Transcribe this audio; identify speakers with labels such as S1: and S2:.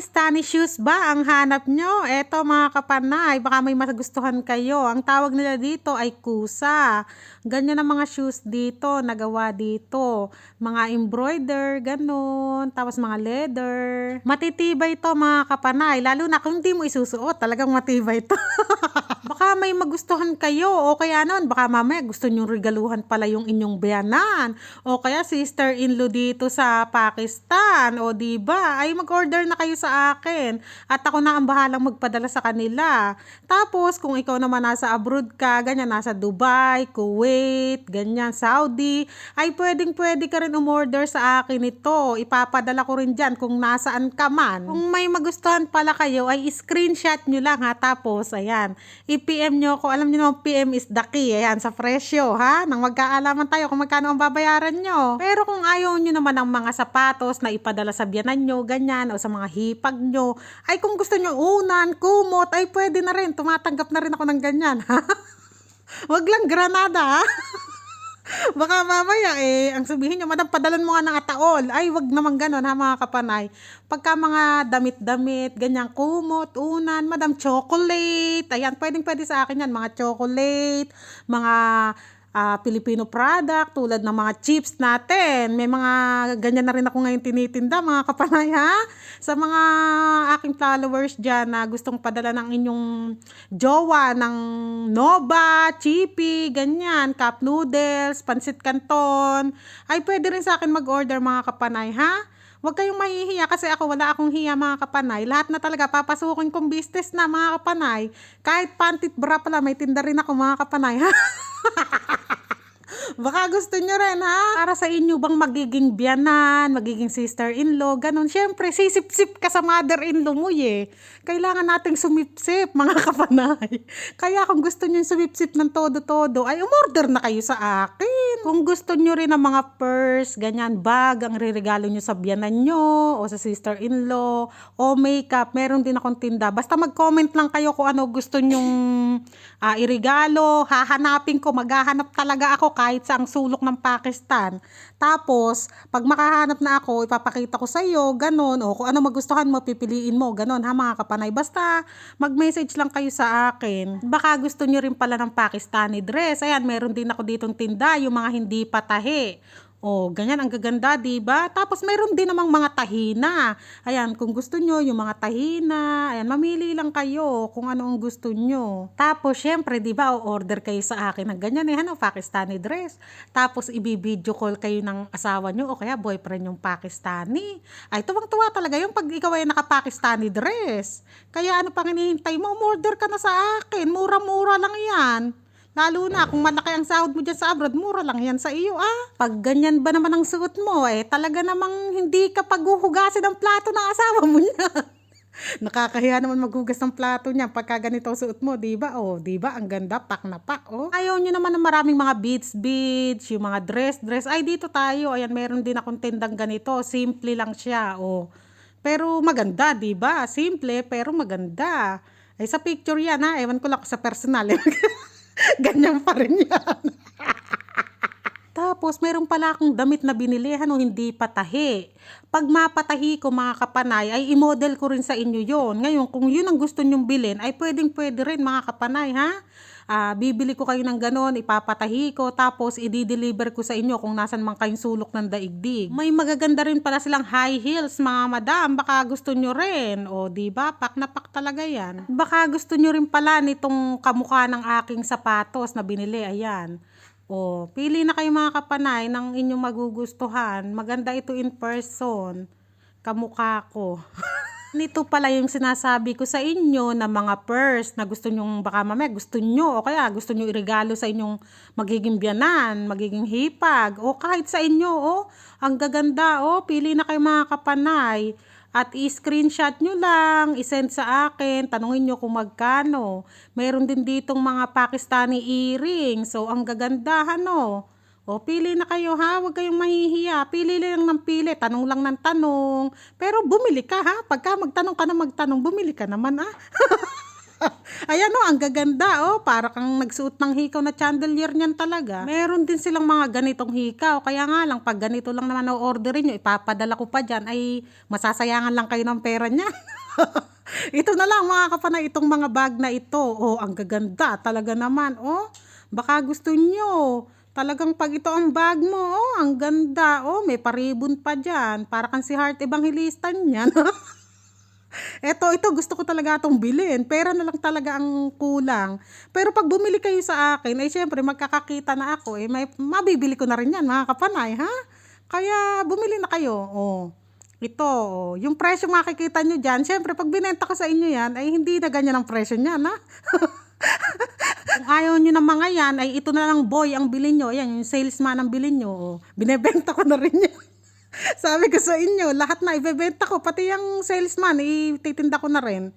S1: Pakistani shoes ba ang hanap nyo? Eto mga kapanay, baka may magustuhan kayo. Ang tawag nila dito ay kusa. Ganyan ang mga shoes dito, nagawa dito. Mga embroider, ganun. Tapos mga leather. Matitibay to mga kapanay. Lalo na kung hindi mo isusuot, talagang matibay to. baka may magustuhan kayo o kaya nun, baka mamaya gusto nyong regaluhan pala yung inyong biyanan. O kaya sister-in-law dito sa Pakistan o di ba? Ay mag-order na kayo sa akin. At ako na ang bahalang magpadala sa kanila. Tapos kung ikaw naman nasa abroad ka ganyan nasa Dubai, Kuwait ganyan, Saudi ay pwedeng pwede ka rin umorder sa akin ito. Ipapadala ko rin dyan kung nasaan ka man. Kung may magustuhan pala kayo ay screenshot nyo lang ha? Tapos ayan i-PM nyo ako alam nyo naman PM is the key ayan sa presyo ha? Nang magkaalaman tayo kung magkano ang babayaran nyo. Pero kung ayaw nyo naman ng mga sapatos na ipadala sa biyanan nyo ganyan o sa mga hipag nyo ay kung gusto nyo unan, kumot ay pwede na rin. Tumatanggap na rin ako ng ganyan ha? Wag lang granada ha Baka mamaya eh, ang sabihin nyo, madam, padalan mo nga ng ataol. Ay, wag naman ganon ha mga kapanay. Pagka mga damit-damit, ganyan kumot, unan, madam, chocolate. Ayan, pwedeng pwede sa akin yan. Mga chocolate, mga ah, Filipino product, tulad ng mga chips natin. May mga ganyan na rin ako ngayon tinitinda, mga kapanay ha. Sa mga aking followers dyan na gustong padala ng inyong jowa ng Nova, Chippy, ganyan, cup noodles, pansit canton, ay pwede rin sa akin mag-order mga kapanay ha. Huwag kayong mahihiya kasi ako wala akong hiya mga kapanay. Lahat na talaga papasukin kong business na mga kapanay. Kahit pantit bra pala may tinda rin ako mga kapanay. Baka gusto nyo rin ha? Para sa inyo bang magiging biyanan, magiging sister-in-law, ganun. Siyempre, sisip-sip ka sa mother-in-law mo eh. Kailangan nating sumipsip, mga kapanay. Kaya kung gusto nyo sumipsip ng todo-todo, ay umorder na kayo sa akin. Kung gusto nyo rin ng mga purse, ganyan, bag, ang riregalo nyo sa biyanan nyo, o sa sister-in-law, o makeup, meron din akong tinda. Basta mag-comment lang kayo kung ano gusto nyong ah, irigalo, hahanapin ko, maghahanap talaga ako kahit sa ang sulok ng Pakistan. Tapos, pag makahanap na ako, ipapakita ko sa iyo, ganun, o kung ano magustuhan mo, pipiliin mo, ganun, ha mga kapanay. Basta, mag-message lang kayo sa akin. Baka gusto nyo rin pala ng Pakistani dress. Ayan, meron din ako ditong tinda, yung mga hindi patahe. Oh, ganyan ang gaganda, 'di ba? Tapos meron din namang mga tahina. Ayan, kung gusto nyo yung mga tahina, ayan, mamili lang kayo kung ano ang gusto nyo. Tapos syempre, 'di ba, o-order kayo sa akin ng ganyan eh, ano, Pakistani dress. Tapos ibi-video call kayo ng asawa nyo o kaya boyfriend yung Pakistani. Ay, tuwang-tuwa talaga yung pag ikaw ay naka-Pakistani dress. Kaya ano pang hinihintay mo, umorder ka na sa akin. Mura-mura lang 'yan. Lalo na kung malaki ang sahod mo dyan sa abroad, mura lang yan sa iyo ah. Pag ganyan ba naman ang suot mo, eh talaga namang hindi ka paghuhugasin ng plato ng asawa mo niyan. Nakakahiya naman maghugas ng plato niya pagka ganito suot mo, di ba? Oh, di ba? Ang ganda, pak na pak, oh. Ayaw niyo naman ng maraming mga beads, beads, yung mga dress, dress. Ay, dito tayo. Ayan, meron din akong tindang ganito. Simple lang siya, oh. Pero maganda, di ba? Simple, pero maganda. Ay, sa picture yan, ha? Ewan ko lang sa personal. Ganyan pa rin yan. Tapos, meron pala akong damit na binili, ano, hindi patahi. Pag mapatahi ko mga kapanay, ay i-model ko rin sa inyo yon. Ngayon, kung yun ang gusto nyong bilhin, ay pwedeng pwede rin mga kapanay, ha? Ah, bibili ko kayo ng ganon, ipapatahi ko, tapos i-deliver ko sa inyo kung nasan man kayong sulok ng daigdig. May magaganda rin pala silang high heels, mga madam, baka gusto nyo rin. O, di ba? Pak na pak talaga yan. Baka gusto nyo rin pala nitong kamukha ng aking sapatos na binili, ayan. O, pili na kayo mga kapanay ng inyong magugustuhan. Maganda ito in person. Kamukha ko. Nito pala yung sinasabi ko sa inyo na mga purse na gusto nyong baka mamaya gusto nyo o kaya gusto nyo iregalo sa inyong magiging biyanan, magiging hipag o kahit sa inyo oh, ang gaganda oh, pili na kayo mga kapanay at i-screenshot nyo lang, isend sa akin, tanungin nyo kung magkano. Meron din ditong mga Pakistani earrings, so ang gagandahan no. O, pili na kayo ha, huwag kayong mahihiya. Pili lang ng pili, tanong lang ng tanong. Pero bumili ka ha, pagka magtanong ka na magtanong, bumili ka naman ah. Ayan o, ang gaganda oh. Para kang nagsuot ng hikaw na chandelier niyan talaga. Meron din silang mga ganitong hikaw. Kaya nga lang, pag ganito lang naman o-orderin nyo, ipapadala ko pa dyan, ay masasayangan lang kayo ng pera niya. ito na lang mga kapanay, itong mga bag na ito. Oh, ang gaganda talaga naman. Oh, baka gusto nyo. Talagang pag ito ang bag mo, oh, ang ganda. Oh, may paribon pa dyan. Para kang si Heart Evangelista niyan. Eto, ito gusto ko talaga itong bilhin. Pera na lang talaga ang kulang. Pero pag bumili kayo sa akin, ay syempre magkakakita na ako. Eh, may, mabibili ko na rin yan, mga kapanay, ha? Kaya bumili na kayo. Oh. Ito, oh. yung presyo makikita nyo dyan, syempre pag binenta ko sa inyo yan, ay hindi na ganyan ang presyo niyan, ha? Kung ayaw nyo ng mga yan, ay ito na lang boy ang bilhin nyo. Ayan, yung salesman ang bilhin nyo. Oh. Binebenta ko na rin yan. Sabi ko sa inyo, lahat na ibebenta ko, pati yung salesman, ititinda ko na rin.